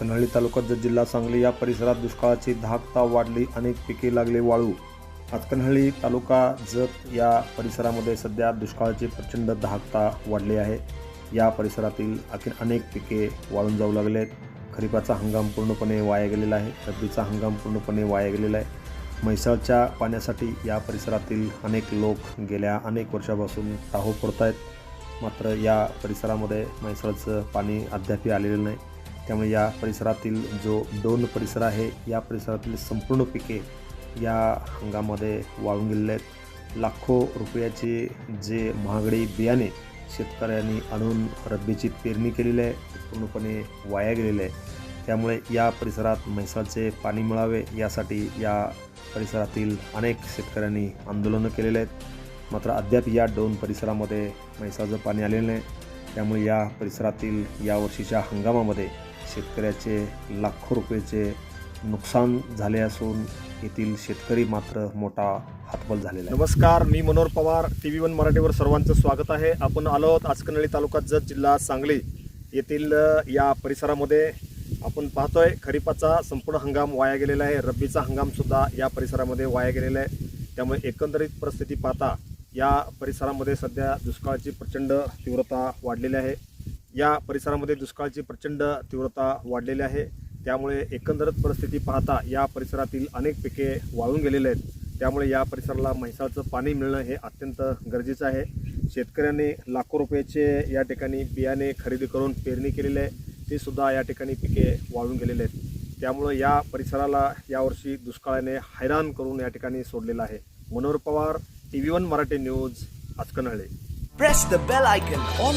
कन्हाळी तालुक्यात जत जिल्हा सांगली या परिसरात दुष्काळाची धाकता वाढली अनेक पिके लागले वाळू. आज कन्हाळी तालुका जत या परिसरामध्ये सध्या दुष्काळाची प्रचंड धाकता वाढली आहे. या परिसरातील आणखी अनेक पिके वाळून जाऊ लागले आहेत खरीपाचा हंगाम पूर्णपणे वाया गेलेला आहे. रब्बीचा हंगाम पूर्णपणे वाया गेलेला आहे. म्हैसाळच्या पाण्यासाठी या परिसरातील अनेक लोक गेल्या अनेक वर्षापासून ताहो पडत आहेत मात्र या परिसरामध्ये म्हैसाळचं पाणी अद्यापही आलेलं नाही. त्यामुळे या परिसरातील जो डोन परिसर आहे या परिसरातील संपूर्ण पिके या हंगामामध्ये वाळून गेलेले आहेत. लाखो रुपयाचे जे महागडी बियाणे शेतकऱ्यांनी आणून रब्बीची पेरणी केलेली आहे पूर्णपणे वाया गेलेले आहे. त्यामुळे या परिसरात म्हैसाचे पाणी मिळावे यासाठी या परिसरातील अनेक शेतकऱ्यांनी आंदोलनं केलेले आहेत. मात्र अद्याप या दोन परिसरामध्ये म्हैसाचं पाणी आलेलं नाही. त्यामुळे या परिसरातील यावर्षीच्या हंगामामध्ये शेतकऱ्याचे लाखो रुपयेचे नुकसान झाले असून येथील शेतकरी मात्र मोठा हातबल झालेला आहे. नमस्कार मी Manohar Pawar T V one मराठीवर सर्वांचं स्वागत आहे. आपण आलो आहोत आचकनळी तालुका जत जिल्हा सांगली येथील या परिसरामध्ये. आपण पाहतोय खरीपाचा संपूर्ण हंगाम वाया गेलेला आहे. रब्बीचा हंगामसुद्धा या परिसरामध्ये वाया गेलेला आहे. त्यामुळे एकंदरीत परिस्थिती पाहता या परिसरामध्ये सध्या दुष्काळाची प्रचंड तीव्रता वाढलेली आहे. या परिसरामध्ये दुष्काळाची प्रचंड तीव्रता वाढलेली आहे. त्यामुळे एकंदरीत परिस्थिती पाहता या परिसरातील अनेक पिके वाळून गेलेले आहेत. त्यामुळे या परिसराला म्हैसाळचं पाणी मिळणं हे अत्यंत गरजेचं आहे. शेतकऱ्यांनी लाखो रुपयाचे या ठिकाणी बियाणे खरेदी करून पेरणी केलेली आहे. ते सुद्धा या ठिकाणी पिके वाळून गेलेले आहेत. त्यामुळं या परिसराला यावर्षी दुष्काळाने हैराण करून या ठिकाणी सोडलेलं आहे. Manohar Pawar T V one Marathi news आचकनहळे press the bell icon on